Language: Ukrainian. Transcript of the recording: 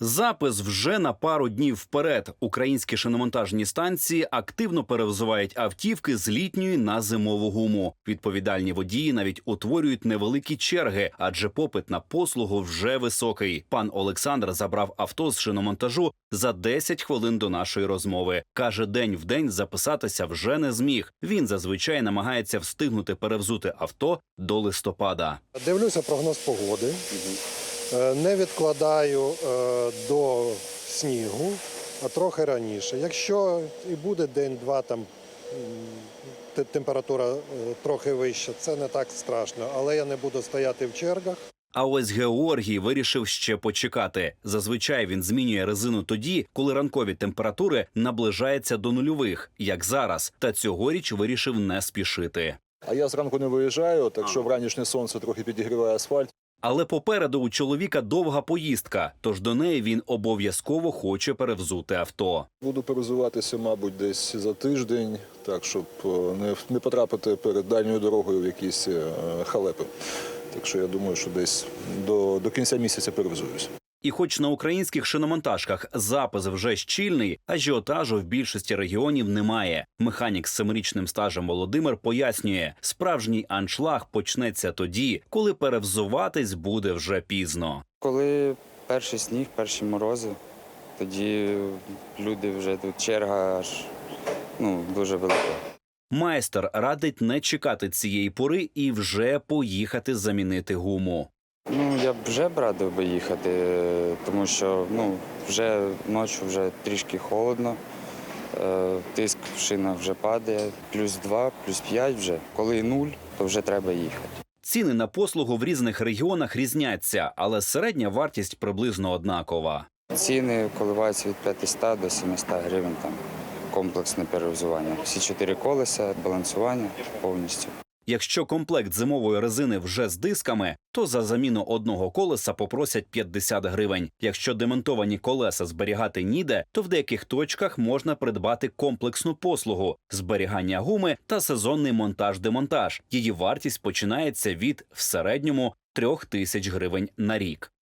Запис вже на пару днів вперед. Українські шиномонтажні станції активно перевзувають автівки з літньої на зимову гуму. Відповідальні водії навіть утворюють невеликі черги, адже попит на послугу вже високий. Пан Олександр забрав авто з шиномонтажу за 10 хвилин до нашої розмови. каже, день в день записатися вже не зміг. Він зазвичай намагається встигнути перевзути авто до листопада. Дивлюся прогноз погоди. Е, Не відкладаю е, до снігу, а трохи раніше. Якщо і буде день-два, там температура е, трохи вища, це не так страшно, але я не буду стояти в чергах. А ось Георгій вирішив ще почекати. Зазвичай він змінює резину тоді, коли ранкові температури наближаються до нульових, як зараз. Та цьогоріч вирішив не спішити. А я зранку не виїжджаю, так що вранішнє сонце трохи підігріває асфальт. Але попереду у чоловіка довга поїздка, тож до неї він обов'язково хоче перевзути авто. Буду перезуватися, мабуть, десь за тиждень, так щоб е, не, не потрапити перед дальньою дорогою в якісь е, халепи. Так що я думаю, що десь до, до кінця місяця перевзуюсь. І хоч на українських шиномонтажках запис вже щільний, ажіотажу в більшості регіонів немає. Механік з семирічним стажем Володимир пояснює, справжній аншлаг почнеться тоді, коли перевзуватись буде вже пізно. Коли перший сніг, перші морози, тоді люди вже тут черга аж ну, дуже велика. Майстер радить не чекати цієї пори і вже поїхати замінити гуму. Ну, я б вже б радив би їхати, тому що ну, вже ночі вже трішки холодно, е, тиск в шинах вже падає, плюс 2, плюс 5 вже. Коли нуль, то вже треба їхати. Ціни на послугу в різних регіонах різняться, але середня вартість приблизно однакова. Ціни коливаються від 500 до 700 гривень там комплексне перевзування. Всі чотири колеса, балансування повністю. Якщо комплект зимової резини вже з дисками, то за заміну одного колеса попросять 50 гривень. Якщо демонтовані колеса зберігати ніде, то в деяких точках можна придбати комплексну послугу зберігання гуми та сезонний монтаж-демонтаж. Її вартість починається від в середньому трьох тисяч гривень на рік.